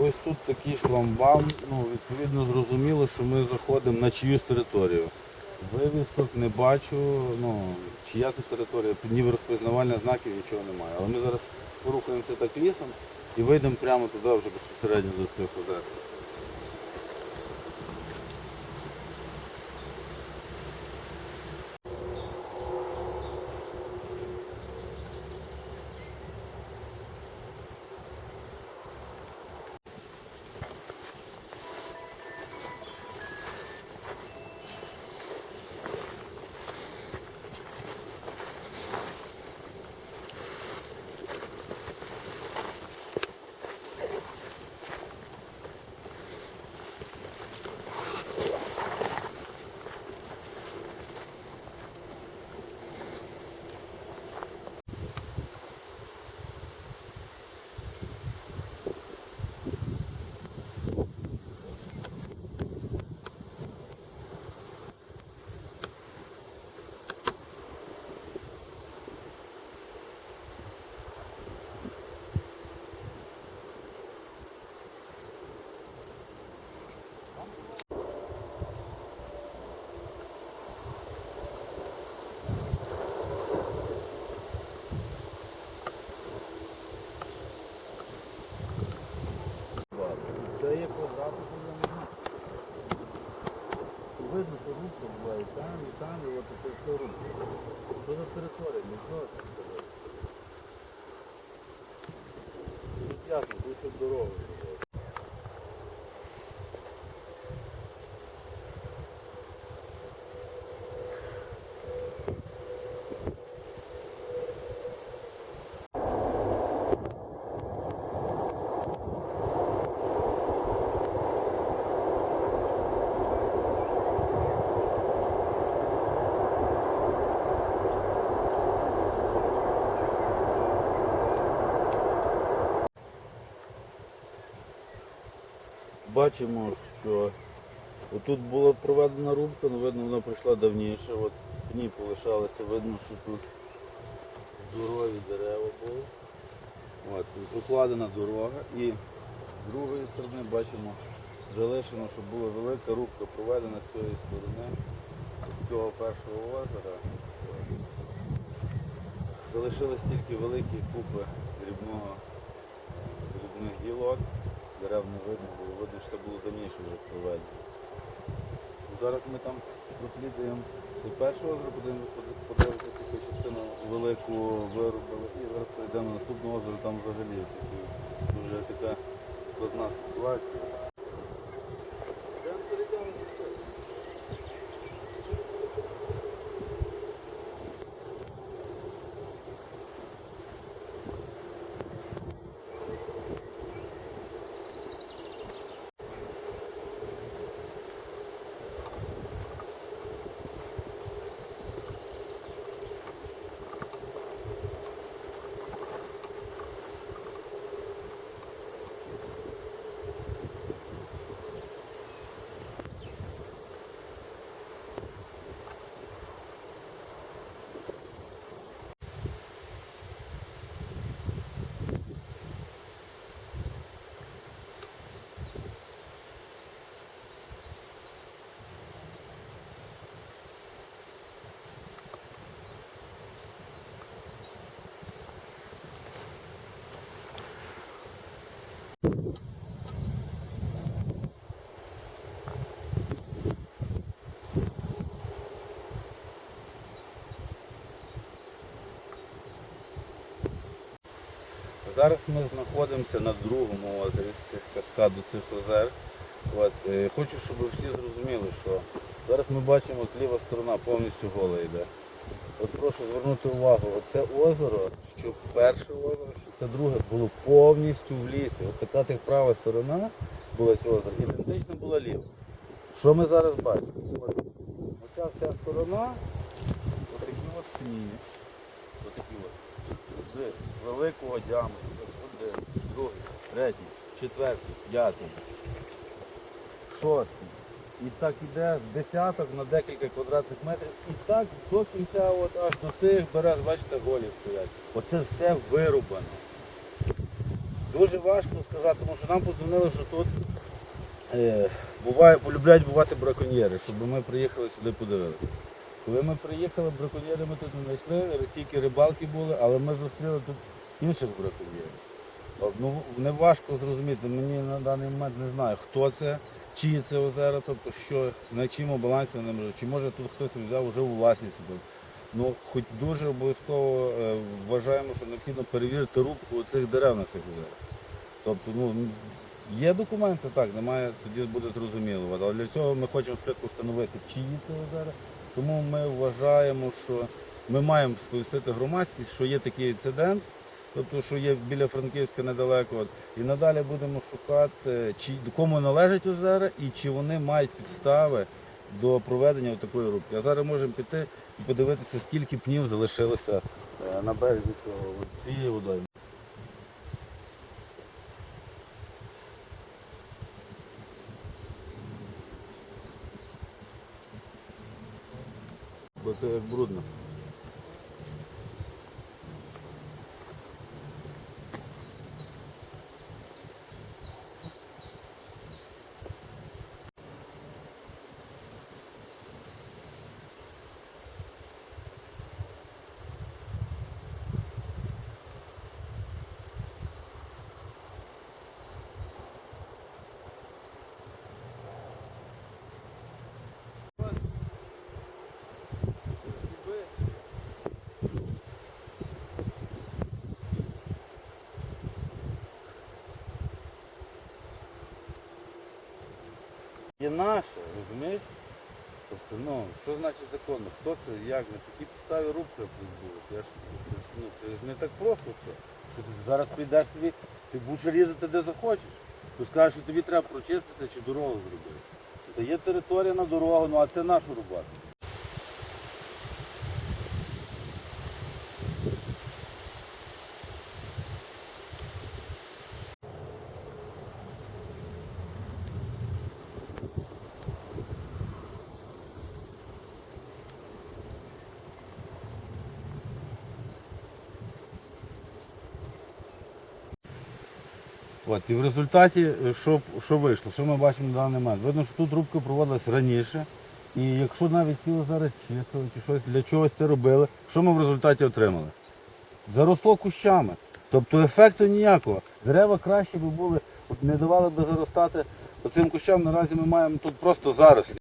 ось тут такий шламбам, ну, відповідно зрозуміло, що ми заходимо на чиюсь територію. Вивісок не бачу, ну, чия це територія, ні розпізнавальних знаків, нічого немає. Але ми зараз порухаємося так лісом і вийдемо прямо туди вже безпосередньо до цих озер. Це є квадрат, Видно, що рубка була і там, і там, і от це все рубка. Що за територія? Нічого що сказати. Тут ясно, Бачимо, що тут була проведена рубка, але видно, вона пройшла давніше. От пні полишалися, видно, що тут здорові дерева були. От, прокладена дорога і з другої сторони бачимо залишено, що була велика рубка проведена з цієї сторони з цього першого озера. Залишились тільки великі купи дрібного, дрібних гілок. Дерев не видно, бо видно, що це було давніше вже проведено. Зараз ми там прослідуємо до першого озера, будемо подивитися, яку частину велику виробили. І зараз прийдемо на наступне озеро, там взагалі дуже така складна ситуація. Зараз ми знаходимося на другому озері з цих каскаду цих озер. От, е, хочу, щоб всі зрозуміли, що зараз ми бачимо, от ліва сторона повністю гола йде. От прошу звернути увагу, оце озеро, що перше озеро, що це друге, було повністю в лісі. От така тих права сторона була цього озера, ідентична була ліва. Що ми зараз бачимо? Оця вся сторона, отакі от пні, от з великого діаметру. Один, другий, третій, четвертий, п'ятий, шостий. І так іде з десяток на декілька квадратних метрів. І так до кінця, от аж до тих берез, бачите, голів стоять. Оце все вирубано. Дуже важко сказати, тому що нам подзвонили, що тут е, буває, полюбляють бувати браконьєри, щоб ми приїхали сюди подивилися. Коли ми приїхали, браконьєри ми тут не знайшли, тільки рибалки були, але ми зустріли тут інших браконьєрів. Ну, не важко зрозуміти, мені на даний момент не знаю, хто це, чиї це озера, тобто що, на чому балансі вони може, чи може тут хтось взяв вже у власність. Ну, хоч дуже обов'язково е, вважаємо, що необхідно перевірити рубку цих дерев на цих озерах. Тобто, ну, є документи, так, немає, тоді буде зрозуміло. Але для цього ми хочемо спочатку встановити, чиї це озера. Тому ми вважаємо, що ми маємо сповістити громадськість, що є такий інцидент, тобто, що є біля Франківська недалеко. І надалі будемо шукати, чи кому належать озера і чи вони мають підстави до проведення такої рубки. А зараз можемо піти і подивитися, скільки пнів залишилося е, на березі цього цієї водойми. Бо це як брудно. Є наше, розумієш? Тобто, ну, що значить законно? Хто це, як, на такій підставі рубка відбулася? Я ж, це, ж, ну, це ж не так просто все. Ти ти зараз прийдеш тобі, ти будеш різати де захочеш. Ти скажеш, що тобі треба прочистити чи дорогу зробити. Та є територія на дорогу, ну а це нашу робота. От, і в результаті, е, що, що вийшло, що ми бачимо на даний момент? Видно, що тут рубка проводилась раніше. І якщо навіть тіло зараз чистили чи щось для чогось це робили, що ми в результаті отримали? Заросло кущами. Тобто ефекту ніякого. Дерева краще би були, не давали би заростати оцим кущам. Наразі ми маємо тут просто зарослі.